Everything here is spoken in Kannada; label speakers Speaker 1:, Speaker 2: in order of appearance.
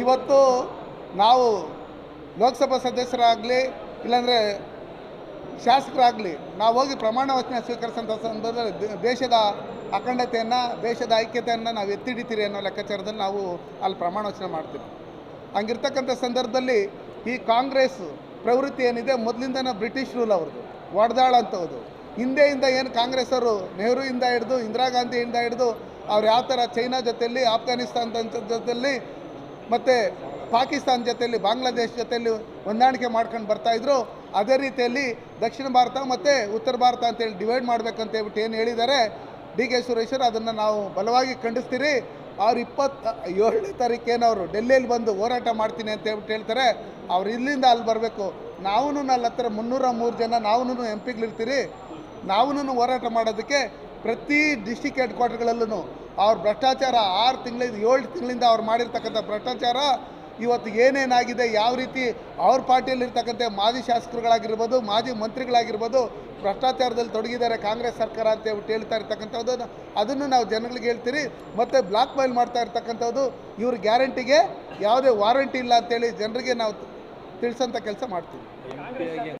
Speaker 1: ಇವತ್ತು ನಾವು ಲೋಕಸಭಾ ಸದಸ್ಯರಾಗಲಿ, ಇಲ್ಲಾಂದರೆ ಶಾಸಕರಾಗಲಿ, ನಾವು ಹೋಗಿ ಪ್ರಮಾಣ ವಚನ ಸ್ವೀಕರಿಸೋಂಥ ಸಂದರ್ಭದಲ್ಲಿ ದೇಶದ ಅಖಂಡತೆಯನ್ನು, ದೇಶದ ಐಕ್ಯತೆಯನ್ನು ನಾವು ಎತ್ತಿಡಿತೀರಿ ಅನ್ನೋ ಲೆಕ್ಕಾಚಾರದಲ್ಲಿ ನಾವು ಅಲ್ಲಿ ಪ್ರಮಾಣ ವಚನ ಮಾಡ್ತೀವಿ. ಹಂಗಿರ್ತಕ್ಕಂಥ ಸಂದರ್ಭದಲ್ಲಿ ಈ ಕಾಂಗ್ರೆಸ್ ಪ್ರವೃತ್ತಿ ಏನಿದೆ, ಮೊದಲಿಂದನೇ ಬ್ರಿಟಿಷ್ ರೂಲ್ ಅವ್ರದ್ದು ಒಡೆದಾಳಂಥದ್ದು ಹಿಂದೆಯಿಂದ ಏನು ಕಾಂಗ್ರೆಸ್ ಅವರು ಇಂದ ಹಿಡಿದು, ಇಂದಿರಾ ಗಾಂಧಿಯಿಂದ ಹಿಡಿದು ಅವ್ರು ಯಾವ ಥರ ಚೈನಾ ಜೊತೆಯಲ್ಲಿ ಆಫ್ಘಾನಿಸ್ತಾನ ಜೊತೆಯಲ್ಲಿ ಮತ್ತು ಪಾಕಿಸ್ತಾನ ಜೊತೆಯಲ್ಲಿ ಬಾಂಗ್ಲಾದೇಶ ಜೊತೆಯಲ್ಲಿ ಹೊಂದಾಣಿಕೆ ಮಾಡ್ಕೊಂಡು ಬರ್ತಾಯಿದ್ರು ಅದೇ ರೀತಿಯಲ್ಲಿ ದಕ್ಷಿಣ ಭಾರತ ಮತ್ತು ಉತ್ತರ ಭಾರತ ಅಂತೇಳಿ ಡಿವೈಡ್ ಮಾಡಬೇಕಂತ ಹೇಳ್ಬಿಟ್ಟು ಏನು ಹೇಳಿದ್ದಾರೆ, ಡಿ ಕೆ ಸುರೇಶರು ಅದನ್ನು ನಾವು ಬಲವಾಗಿ ಖಂಡಿಸ್ತೀರಿ. ಅವ್ರು ಇಪ್ಪತ್ತ ಏಳನೇ ತಾರೀಕೇನು ಅವರು ಡೆಲ್ಲಿಯಲ್ಲಿ ಬಂದು ಹೋರಾಟ ಮಾಡ್ತೀನಿ ಅಂತ ಹೇಳ್ಬಿಟ್ಟು ಹೇಳ್ತಾರೆ. ಅವ್ರು ಇಲ್ಲಿಂದ ಅಲ್ಲಿ ಬರಬೇಕು. ನಾವೂ ಅಲ್ಲಿ ಹತ್ರ ಮುನ್ನೂರ ಮೂರು ಜನ ನಾವೂ ಎಂ ಪಿಗಳಿರ್ತೀರಿ. ನಾವೂ ಹೋರಾಟ ಮಾಡೋದಕ್ಕೆ ಪ್ರತಿ ಡಿಸ್ಟಿಕ್ ಹೆಡ್ ಕ್ವಾರ್ಟರ್ಗಳಲ್ಲೂ ಅವ್ರ ಭ್ರಷ್ಟಾಚಾರ ಆರು ತಿಂಗಳಿಂದ, ಏಳು ತಿಂಗಳಿಂದ ಅವ್ರು ಮಾಡಿರ್ತಕ್ಕಂಥ ಭ್ರಷ್ಟಾಚಾರ ಇವತ್ತು ಏನೇನಾಗಿದೆ, ಯಾವ ರೀತಿ ಅವ್ರ ಪಾರ್ಟಿಯಲ್ಲಿರ್ತಕ್ಕಂಥ ಮಾಜಿ ಶಾಸಕರುಗಳಾಗಿರ್ಬೋದು, ಮಾಜಿ ಮಂತ್ರಿಗಳಾಗಿರ್ಬೋದು ಭ್ರಷ್ಟಾಚಾರದಲ್ಲಿ ತೊಡಗಿದ್ದಾರೆ ಕಾಂಗ್ರೆಸ್ ಸರ್ಕಾರ ಅಂತ ಹೇಳ್ಬಿಟ್ಟು ಹೇಳ್ತಾ ಇರ್ತಕ್ಕಂಥದ್ದು. ಅದನ್ನು ನಾವು ಜನಗಳಿಗೆ ಹೇಳ್ತೀರಿ. ಮತ್ತು ಬ್ಲಾಕ್ ಮೇಲ್ ಮಾಡ್ತಾ ಇರ್ತಕ್ಕಂಥದ್ದು, ಇವ್ರ ಗ್ಯಾರಂಟಿಗೆ ಯಾವುದೇ ವಾರಂಟಿ ಇಲ್ಲ ಅಂತೇಳಿ ಜನರಿಗೆ ನಾವು ತಿಳಿಸೋಂಥ ಕೆಲಸ ಮಾಡ್ತೀವಿ.